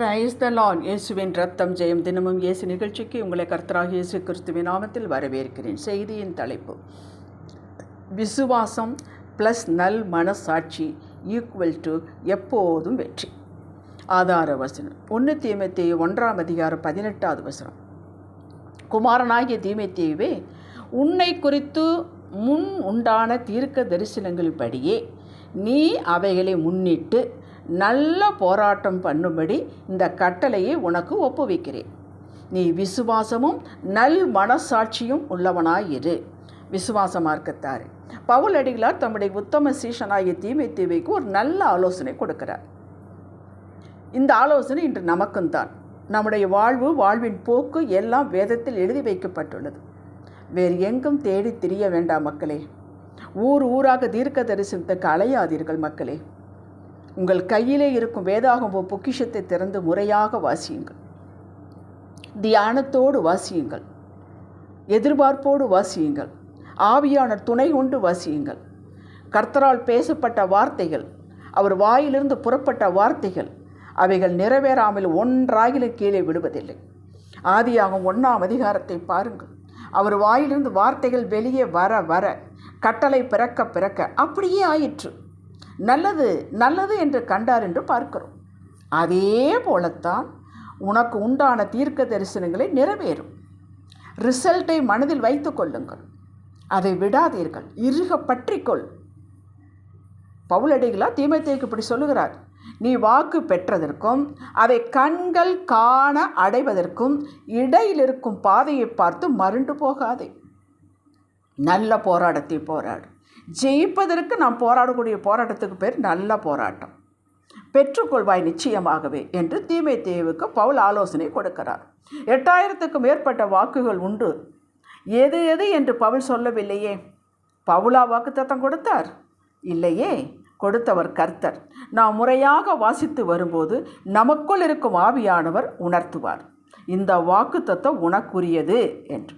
Praise the Lord இயேசுவின் ரத்தம் ஜெயம் தினமும் இயேசு நிகழ்ச்சிக்கு உங்களை கர்த்தராக இயேசு கிறிஸ்துவின் நாமத்தில் வரவேற்கிறேன். செய்தியின் தலைப்பு. விசுவாசம் ப்ளஸ் நல் மனசாட்சி ஈக்குவல் டு எப்போதும் வெற்றி. ஆதார வசனம். ஒன்று தீமத்தேயு ஒன்றாம் அதிகாரம் பதினெட்டாவது வசனம். குமாரனாகிய தீமைத்தேவே உன்னை குறித்து முன் உண்டான தீர்க்க தரிசனங்களின்படியே நீ அவைகளை முன்னிட்டு நல்ல போராட்டம் பண்ணும்படி இந்த கட்டளையை உனக்கு ஒப்புவிக்கிறேன். நீ விசுவாசமும் நல் மனசாட்சியும் உள்ளவனாயிரு. விசுவாசமாக இருக்கத்தாரு பவுல் அடிகளார் தம்முடைய உத்தம சீஷனாகிய தீவைக்கு ஒரு நல்ல ஆலோசனை கொடுக்கிறார். இந்த ஆலோசனை இன்று நமக்கும் தான். நம்முடைய வாழ்வு வாழ்வின் போக்கு எல்லாம் வேதத்தில் எழுதி வைக்கப்பட்டுள்ளது. வேறு எங்கும் தேடி திரிய வேண்டாம் மக்களே. ஊர் ஊராக தீர்க்க தரிசனத்துக்கு அலையாதீர்கள் மக்களே. உங்கள் கையிலே இருக்கும் வேதாகம பொக்கிஷத்தை திறந்து முறையாக வாசியுங்கள். தியானத்தோடு வாசியுங்கள். எதிர்பார்ப்போடு வாசியுங்கள். ஆவியான துணை கொண்டு வாசியுங்கள். கர்த்தரால் பேசப்பட்ட வார்த்தைகள் அவர் வாயிலிருந்து புறப்பட்ட வார்த்தைகள் அவைகள் நிறைவேறாமல் ஒன்றாகிலும் கீழே விடுவதில்லை ஆதியாகும் ஒன்றாம் அதிகாரத்தை பாருங்கள். அவர் வாயிலிருந்து வார்த்தைகள் வெளியே வர வர கட்டளை பிறக்க பிறக்க அப்படியே ஆயிற்று. நல்லது நல்லது என்று கண்டார் என்று பார்க்கிறோம். அதே போலத்தான் உனக்கு உண்டான தீர்க்க தரிசனங்களை நிறைவேறும். ரிசல்ட்டை மனதில் வைத்து கொள்ளுங்கள். அதை விடாதீர்கள். இறுக பற்றிக்கொள். பவுலடிகளா தீமத்தேக்கு இப்படி சொல்லுகிறார். நீ வாக்கு பெற்றதற்கும் அதை கண்கள் காண அடைவதற்கும் இடையில் இருக்கும் பாதையை பார்த்து மருண்டு போகாதே. நல்ல போராட்டத்தை போராடு. ஜெயிப்பதற்கு நாம் போராடக்கூடிய போராட்டத்துக்கு பேர் நல்ல போராட்டம். பெற்றுக்கொள்வாய் நிச்சயமாகவே என்று தீமை தேவுக்கு பவுல் ஆலோசனை கொடுக்கிறார். எட்டாயிரத்துக்கும் மேற்பட்ட வாக்குகள் உண்டு. எது எது என்று பவுல் சொல்லவில்லையே? பவுலா வாக்குத்தத்தம் கொடுத்தார்? இல்லையே கொடுத்தவர் கர்த்தர். நாம் முறையாக வாசித்து வரும்போது நமக்குள் இருக்கும் ஆவியானவர் உணர்த்துவார். இந்த வாக்குத்தத்தம் உனக்குரியது என்று.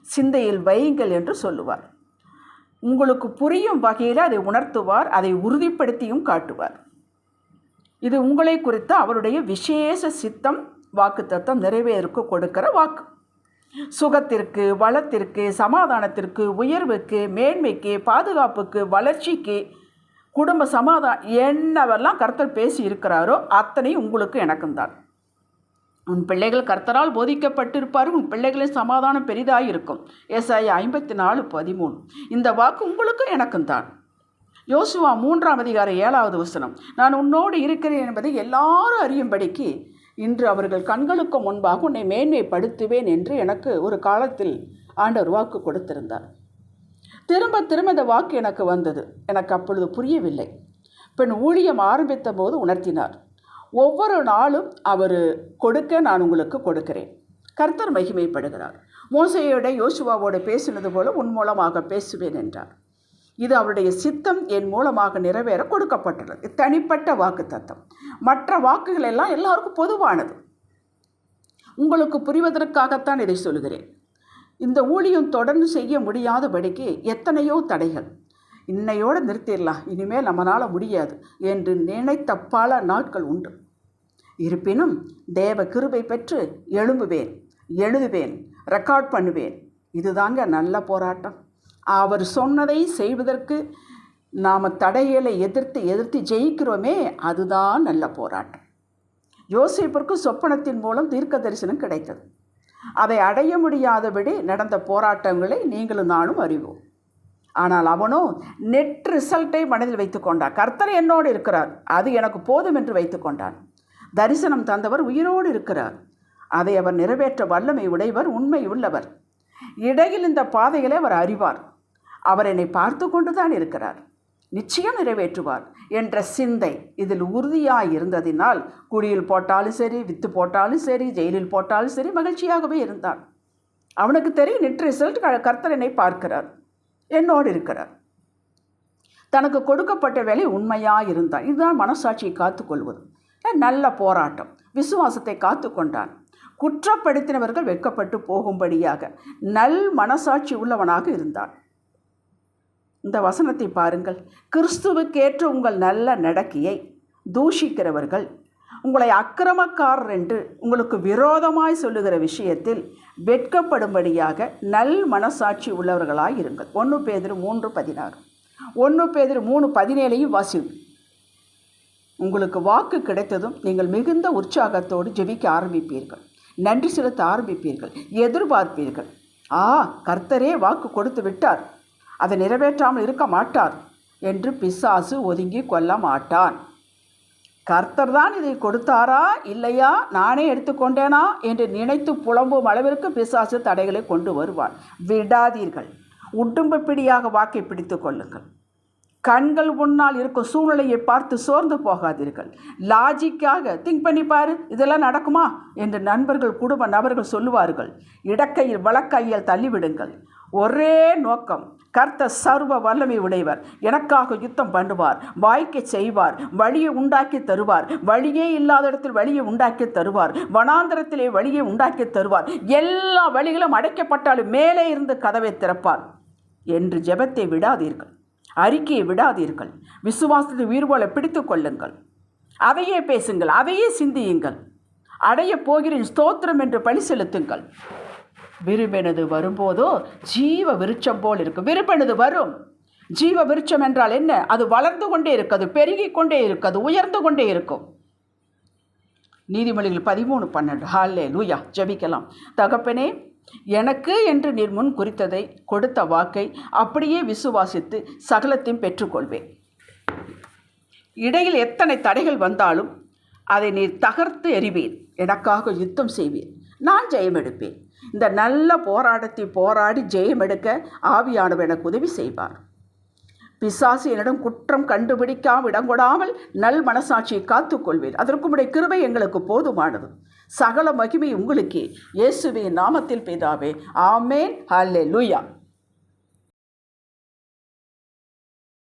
சிந்தையில் வையுங்கள் என்று சொல்லுவார். உங்களுக்கு புரியும் வகையில் அதை உணர்த்துவார் அதை உறுதிப்படுத்தியும் காட்டுவார். இது உங்களை குறித்த அவருடைய விசேஷ சித்தம் வாக்கு தத்துவம் நிறைவேறுக்கு கொடுக்கிற வாக்கு. சுகத்திற்கு வளத்திற்கு சமாதானத்திற்கு உயர்வுக்கு மேன்மைக்கு பாதுகாப்புக்கு வளர்ச்சிக்கு குடும்ப சமாதானம் என்னவெல்லாம் கருத்தர் பேசி இருக்கிறாரோ அத்தனையும் உங்களுக்கு எனக்கும் தான் உன் பிள்ளைகள் கர்த்தரால் போதிக்கப்பட்டிருப்பார் உன் பிள்ளைகளின் சமாதானம் பெரிதாக இருக்கும் எஸ்ஐ ஐம்பத்தி நாலு பதிமூணு. இந்த வாக்கு உங்களுக்கும் எனக்கும் தான். யோசுவா மூன்றாம் அதிகார ஏழாவது வசனம். நான் உன்னோடு இருக்கிறேன் என்பதை எல்லாரும் அறியும்படிக்கு இன்று அவர்கள் கண்களுக்கு முன்பாக உன்னை மேன்மைப்படுத்துவேன் என்று எனக்கு ஒரு காலத்தில் ஆண்டவர் வாக்கு கொடுத்திருந்தார். திரும்ப திரும்ப இந்த வாக்கு எனக்கு வந்தது. எனக்கு அப்பொழுது புரியவில்லை. பெண் ஊழியம் ஆரம்பித்த போது உணர்த்தினார். ஒவ்வொரு நாளும் அவர் கொடுக்க நான் உங்களுக்கு கொடுக்கிறேன். கர்த்தர் மகிமைப்படுகிறார். மோசையோட யோசுவாவோடு பேசினது போல உன் மூலமாக பேசுவேன் என்றார். இது அவருடைய சித்தம் என் மூலமாக நிறைவேற கொடுக்கப்பட்டுள்ளது. தனிப்பட்ட வாக்கு தத்தம் மற்ற வாக்குகள் எல்லாம் எல்லாருக்கும் பொதுவானது. உங்களுக்கு புரிவதற்காகத்தான் இதை சொல்கிறேன். இந்த ஊழியம் தொடர்ந்து செய்ய முடியாதபடிக்கு எத்தனையோ தடைகள். இன்னையோடு நிறுத்திடலாம். இனிமேல் நம்மளால் முடியாது என்று நினைத்த பல நாட்கள் உண்டு. இருப்பினும் தேவ கிருபை பெற்று எழும்புவேன் எழுதுவேன் ரெக்கார்ட் பண்ணுவேன். இதுதாங்க நல்ல போராட்டம். அவர் சொன்னதை செய்வதற்கு நாம் தடைகளை எதிர்த்து எதிர்த்து ஜெயிக்கிறோமே அதுதான் நல்ல போராட்டம். யோசிப்பிற்கு சொப்பனத்தின் மூலம் தீர்க்க தரிசனம் கிடைத்தது. அதை அடைய முடியாதபடி நடந்த போராட்டங்களை நீங்களும் நானும் அறிவோம். ஆனால் அவனோ நெட் ரிசல்ட்டை மனதில் வைத்து கொண்டான். கர்த்தர் என்னோடு இருக்கிறார். அது எனக்கு போதும் என்று வைத்து கொண்டான். தரிசனம் தந்தவர் உயிரோடு இருக்கிறார். அதை அவர் நிறைவேற்ற வல்லமை உடையவர் உண்மை உள்ளவர். இடையில் இந்த பாதைகளை அவர் அறிவார். அவர் என்னை பார்த்து கொண்டு தான் இருக்கிறார். நிச்சயம் நிறைவேற்றுவார் என்ற சிந்தை இதில் உறுதியாக இருந்ததினால் குடியில் போட்டாலும் சரி வித்து போட்டாலும் சரி ஜெயிலில் போட்டாலும் சரி மகிழ்ச்சியாகவே இருந்தான் அவனுக்கு தெரியும் நெட் ரிசல்ட் கர்த்தரனை என்னை பார்க்கிறார். என்னோடு இருக்கிறார். தனக்கு கொடுக்கப்பட்ட வேலை உண்மையாக இருந்தான் இதுதான் மனசாட்சியை காத்துக்கொள்வது. நல்ல போராட்டம். விசுவாசத்தை காத்து கொண்டான். குற்றப்படுத்தினவர்கள் வெட்கப்பட்டு போகும்படியாக நல் மனசாட்சி உள்ளவனாக இருந்தான். இந்த வசனத்தை பாருங்கள். கிறிஸ்துவுக்கேற்ற உங்கள் நல்ல நடக்கையை தூஷிக்கிறவர்கள் உங்களை அக்கிரமக்காரர் என்று உங்களுக்கு விரோதமாய் சொல்லுகிற விஷயத்தில் வெட்கப்படும்படியாக நல் மனசாட்சி உள்ளவர்களாய் இருங்கள் ஒன்று பேதிரு மூன்று பதினாறு. ஒன்று பேதிரு மூணு பதினேழையும் வாசியும் உங்களுக்கு வாக்கு கிடைத்ததும் நீங்கள் மிகுந்த உற்சாகத்தோடு ஜெபிக்க ஆரம்பிப்பீர்கள். நன்றி செலுத்த ஆரம்பிப்பீர்கள். எதிர்பார்ப்பீர்கள். ஆ கர்த்தரே வாக்கு கொடுத்து விட்டார். அதை நிறைவேற்றாமல் இருக்க மாட்டார் என்று பிசாசு ஒதுங்கி கொள்ள மாட்டான். கர்த்தர் தான் இதை கொடுத்தாரா இல்லையா? நானே எடுத்துக்கொண்டேனா? என்று நினைத்து புலம்பும் அளவிற்கு பிசாசு தடைகளை கொண்டு வருவான். விடாதீர்கள். உடும்பு பிடியாக வாக்கை பிடித்து கொள்ளுங்கள். கண்கள் முன்னால் இருக்கும் சூழ்நிலையை பார்த்து சோர்ந்து போகாதீர்கள். லாஜிக்காக திங்க் பண்ணி பாரு இதெல்லாம் நடக்குமா? என்று நண்பர்கள் குடும்ப நபர்கள் சொல்லுவார்கள். இடக்கையில் வழக்கையில் தள்ளிவிடுங்கள். ஒரே நோக்கம் கர்த்த சர்வ வல்லமை உடையவர். எனக்காக யுத்தம் பண்ணுவார் வாய்க்க செய்வார் வழியை உண்டாக்கி தருவார். வழியே இல்லாத இடத்தில் வழியை உண்டாக்கி தருவார். வனாந்தரத்திலே வழியை உண்டாக்கி தருவார். எல்லா வழிகளும் அடைக்கப்பட்டாலும் மேலே இருந்து கதவை திறப்பார். என்று ஜெபத்தை விடாதீர்கள். அறிக்கையை விடாதீர்கள். விசுவாசத்தை உயிர்வோலை பிடித்து கொள்ளுங்கள். அதையே பேசுங்கள் அதையே சிந்தியுங்கள். அடையப் போகிறேன் ஸ்தோத்திரம் என்று பழி செலுத்துங்கள். விரும்பினது வரும்போதோ ஜீவ விருட்சம் போல் இருக்கும். விரும்பினது வரும். ஜீவ விருட்சம் என்றால் என்ன? அது வளர்ந்து கொண்டே இருக்கு பெருகி கொண்டே இருக்கு உயர்ந்து கொண்டே இருக்கும். நீதிமொழிகள் பதிமூணு பன்னெண்டு. ஹாலே லூயா ஜபிக்கலாம். தகப்பனே எனக்கு என்று நீர் முன் குறித்ததை கொடுத்த வாக்கை அப்படியே விசுவாசித்து சகலத்தையும் பெற்றுக்கொள்வேன். இடையில் எத்தனை தடைகள் வந்தாலும் அதை நீர் தகர்த்து எறிவீர் எனக்காக யுத்தம் செய்வீர் நான் ஜெயம் எடுப்பேன். இந்த நல்ல போராட்டத்தை போராடி ஜெயம் எடுக்க ஆவியானவர் எனக்கு உதவி செய்வார். பிசாசு என்னிடம் குற்றம் கண்டுபிடிக்காம இடங்கொடாமல் நல் மனசாட்சியை காத்துக்கொள்வேன் அதற்கு உடைய கிருபை எங்களுக்கு போதுமானது. சகல மகிமை உங்களுக்கே. இயேசுவின் நாமத்தில் பிதாவே. ஆமேன். ஹல்லே லூயா